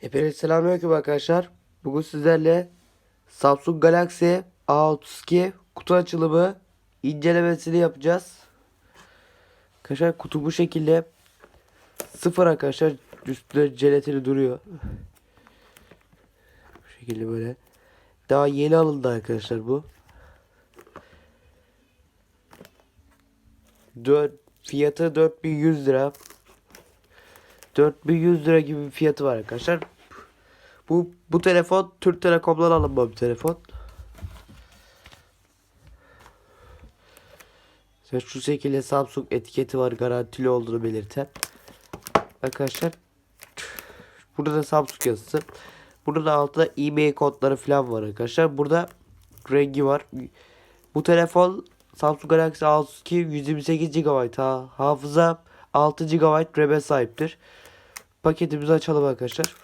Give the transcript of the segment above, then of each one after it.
Hepinize selamünaleyküm arkadaşlar. Bugün sizlerle Samsung Galaxy A32 kutu açılımı incelemesini yapacağız. Arkadaşlar kutu bu şekilde sıfır arkadaşlar üstünde jelatini duruyor. Bu şekilde böyle. Daha yeni alındı arkadaşlar bu. 4 fiyatı 4100 lira. 4100 lira gibi bir fiyatı var arkadaşlar. Bu bu telefon Türk Telekom'dan alınma bir telefon. Ve şu şekilde Samsung etiketi var garantili olduğunu belirten. Arkadaşlar burada da Samsung yazısı. Burada da altta e-mail kodları falan var arkadaşlar. Burada rengi var. Bu telefon Samsung Galaxy A32 128 GB ha, hafıza 6 GB RAM'e sahiptir. Paketimizi açalım arkadaşlar.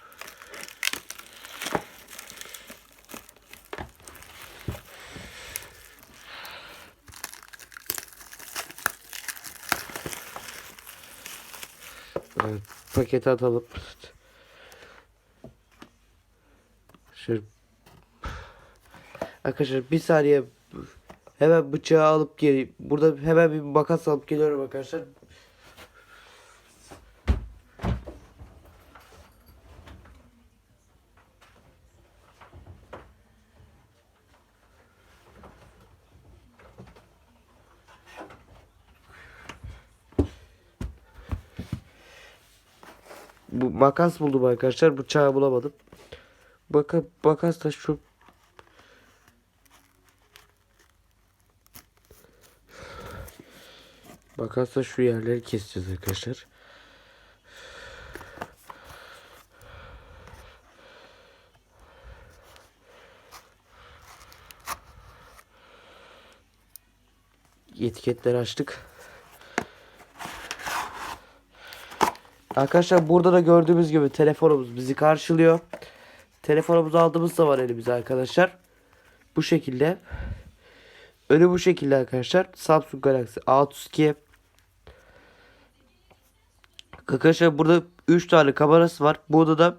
Evet, paketi atalım. Şöyle. Arkadaşlar bir saniye hemen bıçağı alıp geri burada hemen bir makas alıp geliyorum arkadaşlar. Bu makas buldum arkadaşlar. Bıçağı bulamadım. Bakın makas da şu Makasla şu yerleri keseceğiz arkadaşlar. Etiketleri açtık. Arkadaşlar burada da gördüğümüz gibi telefonumuz bizi karşılıyor. Telefonumuzu aldığımız zaman elimize arkadaşlar. Bu şekilde. Önü bu şekilde arkadaşlar. Samsung Galaxy A32 Arkadaşlar burada 3 tane kamerası var. Burada da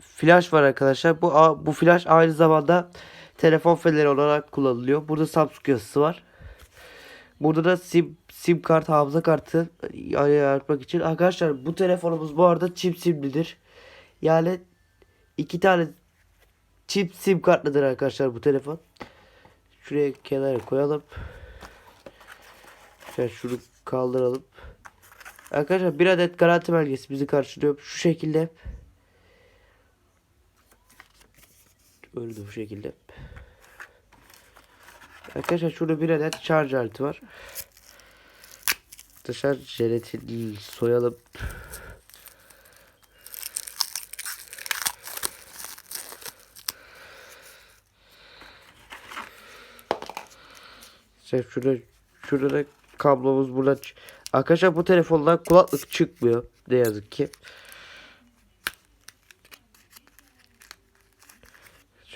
flash var arkadaşlar. Bu bu flash aynı zamanda telefon feneri olarak kullanılıyor. Burada Samsung yazısı var. Burada da sim sim kart hafıza kartı ayarlamak için. Arkadaşlar bu telefonumuz bu arada çip simlidir. Yani iki tane çip sim kartlıdır arkadaşlar bu telefon. Şuraya kenara koyalım. Şöyle şunu kaldıralım. Arkadaşlar bir adet garanti belgesi bizi karşılıyor. Şu şekilde. Öyle bu şekilde. Arkadaşlar şurada bir adet şarj aleti var. Dışarı jelatin soyalım. İşte şurada şurada da kablomuz burada. Arkadaşlar bu telefondan kulaklık çıkmıyor ne yazık ki.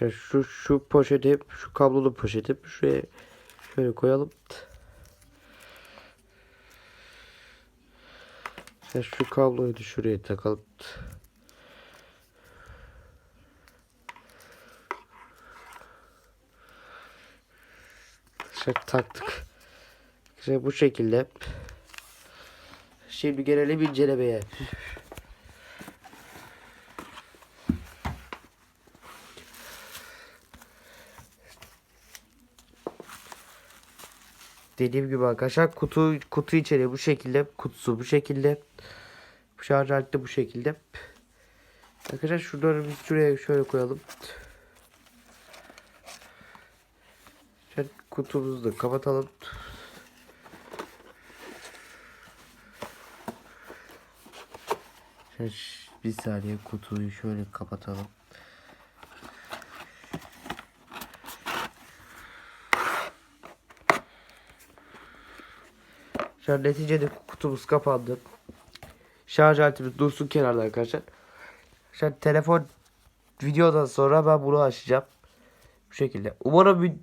İşte şu şu poşeti şu kablolu poşeti şuraya şöyle koyalım. İşte şu kabloyu da şuraya takalım. İşte taktık. İşte bu şekilde. Şimdi gelelim incelemeye. Dediğim gibi arkadaşlar kutu kutu içeriği bu şekilde, kutusu bu şekilde. Şarj aleti bu şekilde. Arkadaşlar şunları biz şuraya şöyle koyalım. Şöyle kutumuzu da kapatalım. Şöyle bir saniye kutuyu şöyle kapatalım. An neticede kutumuz kapandı. Şarj aletimiz dursun kenarda arkadaşlar. An telefon videodan sonra ben bunu açacağım. Bu şekilde. Umarım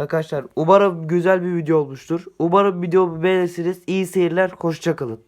arkadaşlar umarım güzel bir video olmuştur. Umarım videomu beğenirsiniz. İyi seyirler. Hoşçakalın.